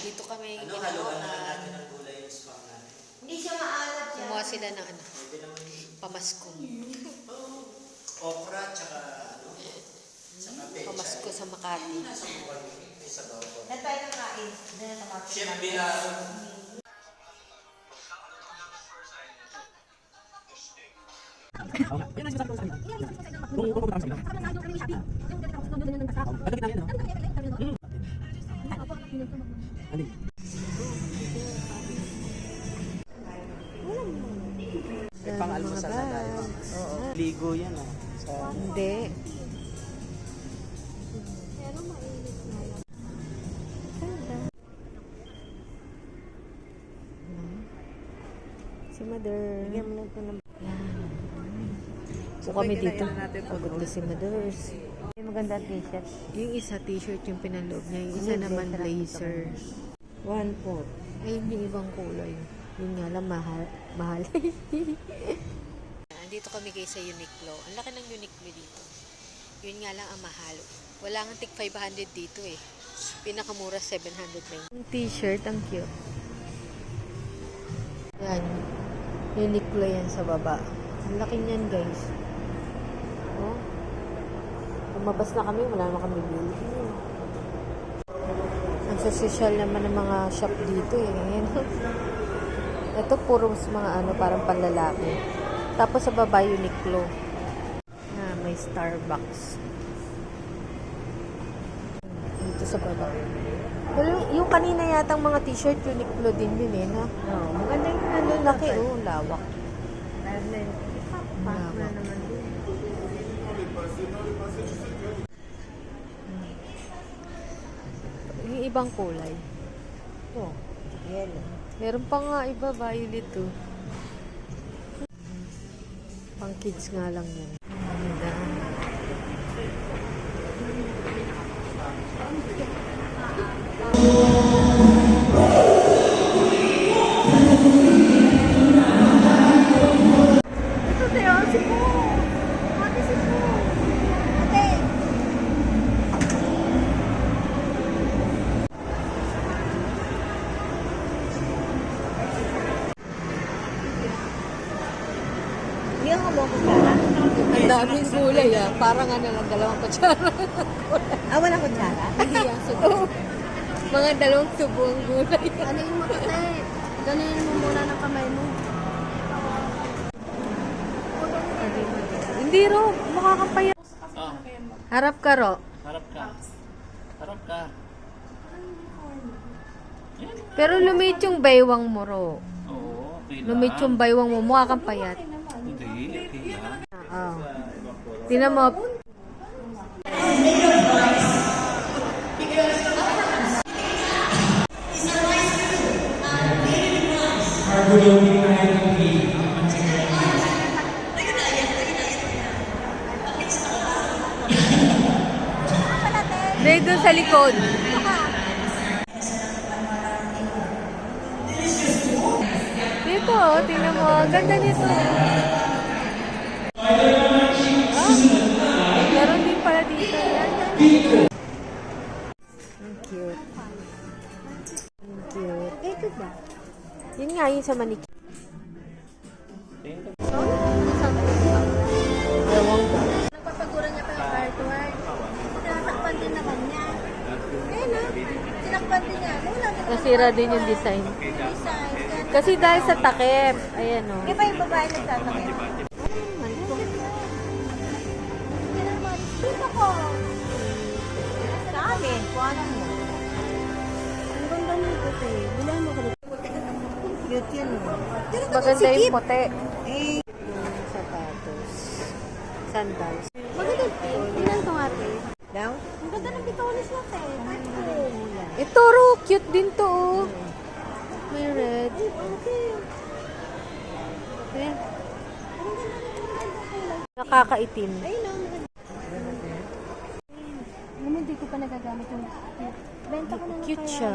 Dito kami Ano, ginawa na na natin ng gulay yung spam natin. Hindi siya maalat yan. kumuha sila ng ano, pamasko. okra, tsaka ano, tsaka pecha. Pamasko sa Makati. Nasa buwan, may sabaw ko. Saan tayo nakain? Doon na na. Oo. Ligo yan ah. Sa Hindi. Si Mother. Bigyan mo lang ito ng... So kami dito. Pagod na si Mothers. May maganda t-shirt. Yung isa t-shirt yung pinaloob niya. Yung isa naman blazer. One foot. Ayun yung ibang kulay. Yun nga lang, mahal. mahal. Dito kami guys sa Uniqlo. Ang laki ng Uniqlo dito. Yun nga lang ang mahal. Wala nga tig 500 dito eh. Pinakamura 790. Yung t-shirt, ang cute. Yan. Uniqlo yan sa baba. Ang laki niyan guys. Oh. Lumabas na kami, wala naman kami bili. Ang social naman ng mga shop dito eh. Ito puro mga ano, parang panlalaki. Tapos sa baba, Uniqlo. Na may Starbucks. Dito sa baba. Pero yung, kanina yatang mga t-shirt, Uniqlo din yun eh, no? Oo, maganda yung ano. Laki, oh, lawak. Dahil na yun. Yung ibang kulay. Ito. Yellow. Meron pa nga iba, violet to. Pang kids nga lang yan. Ganda. Ito Ang daming gulay ah. Parang ano lang, dalawang kutsara. Ah, wala kutsara? Hindi yan, subo. Mga dalawang subo ang gulay. Ano yung makate? Ganun mo muna ng kamay mo. Hindi ro, mukha kang payat. Oh, Harap ka ro. harap ka. Harap ka. Pero lumit yung baywang mo ro. Oo, okay lang. Lumit yung baywang mo, mukha kang payat. Tinan mo, Hindi, doon sa likod. Dito, tingnan mo. Ang ganda nito. Cute. Ang cute. Ito ba? Yun nga, yun sa maniki. Ewan ko. Nagpapagura niya pa yung artwork. Tinatakpan din na kanya. Eh no? Tinakpan din niya. Wala din naman Nasira din yung design. design. Kasi dahil sa takip. Ayan o. Di ba yung babae nagtatakip? Naman. Dito ko. Ano mo. Ang eh. Bilan mo ko. Cute yun. oh. Maganda yung puti. Eh, Yung sapatos. Sandals. maganda pink. Bilan ko ate. Daw? Ang ganda ng bitonis natin. Ito. Ito, ro. Cute din to. oh. May red. Okay. Eh. Nakakaitim. Ayun o. Naman, hindi ko pa nagagamit yung Benta ko na lang Cute kaya. siya.